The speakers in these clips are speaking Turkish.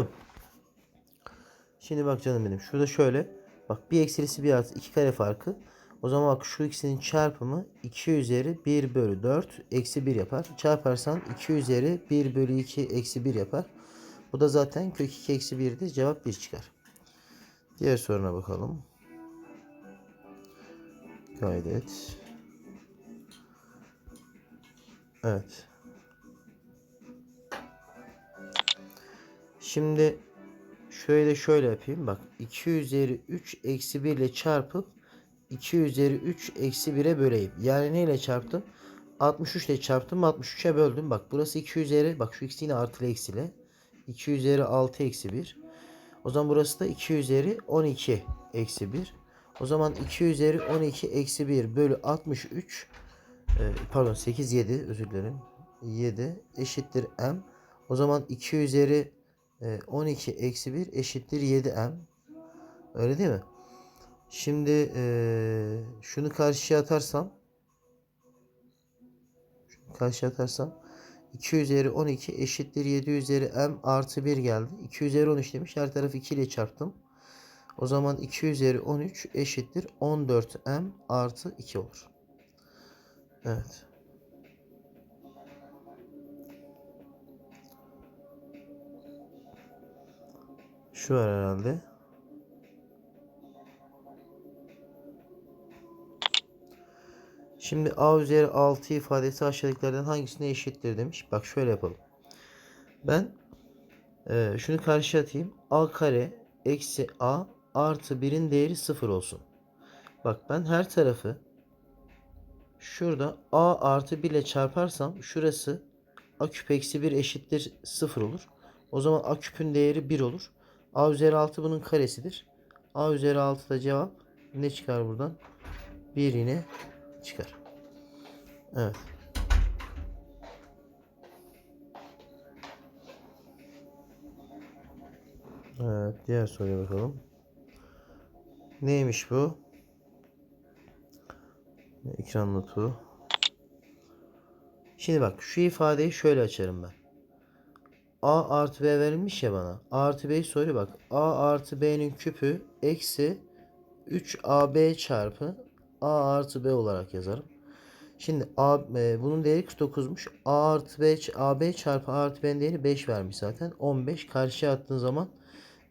Şimdi bak canım benim. Şurada şöyle. Bak bir eksilisi bir artı 2 kare farkı. O zaman bak şu ikisinin çarpımı 2 üzeri 1 bölü 4 eksi 1 yapar. Çarparsan 2 üzeri 1 bölü 2 eksi 1 yapar. Bu da zaten kök 2 eksi 1'dir. Cevap 1 çıkar. Diğer soruna bakalım. Kaydet. Evet. Şimdi şöyle şöyle yapayım. Bak 2 üzeri 3 eksi 1 ile çarpıp 2 üzeri 3 eksi 1'e böleyim. Yani neyle çarptım? 63 ile çarptım 63'e böldüm. Bak burası 2 üzeri. Bak şu ikisi yine artılı eksiyle. 2 üzeri 6 eksi 1. O zaman burası da 2 üzeri 12 eksi 1. O zaman 2 üzeri 12 eksi 1 bölü 63 e, pardon 8 7 özür dilerim. 7 eşittir m. O zaman 2 üzeri 12 eksi 1 eşittir 7m. Öyle değil mi? Şimdi e, şunu karşıya atarsam şunu karşıya atarsam 2 üzeri 12 eşittir 7 üzeri m artı 1 geldi. 2 üzeri 13 demiş. Her tarafı 2 ile çarptım. O zaman 2 üzeri 13 eşittir 14m artı 2 olur. Evet. Şu var herhalde. Şimdi a üzeri 6 ifadesi aşağıdakilerden hangisine eşittir demiş. Bak şöyle yapalım. Ben e, şunu karşı atayım. a kare eksi a artı 1'in değeri 0 olsun. Bak ben her tarafı şurada a artı 1 ile çarparsam şurası a küp eksi 1 eşittir 0 olur. O zaman a küpün değeri 1 olur. A üzeri 6 bunun karesidir. a üzeri 6 da cevap ne çıkar buradan? 1 yine çıkar. Evet. Evet, diğer soruya bakalım. Neymiş bu? Ekran notu. Şimdi bak şu ifadeyi şöyle açarım ben. A artı B verilmiş ya bana. A artı B'yi soruyor bak. A artı B'nin küpü eksi 3AB çarpı A artı B olarak yazarım. Şimdi A, e, bunun değeri 49'muş. A artı B, AB çarpı A artı B'nin değeri 5 vermiş zaten. 15 karşıya attığın zaman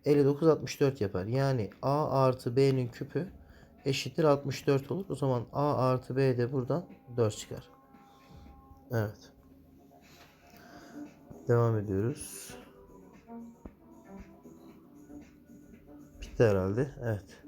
59 64 yapar. Yani A artı B'nin küpü eşittir 64 olur. O zaman A artı B de buradan 4 çıkar. Evet. Devam ediyoruz. Bitti herhalde. Evet.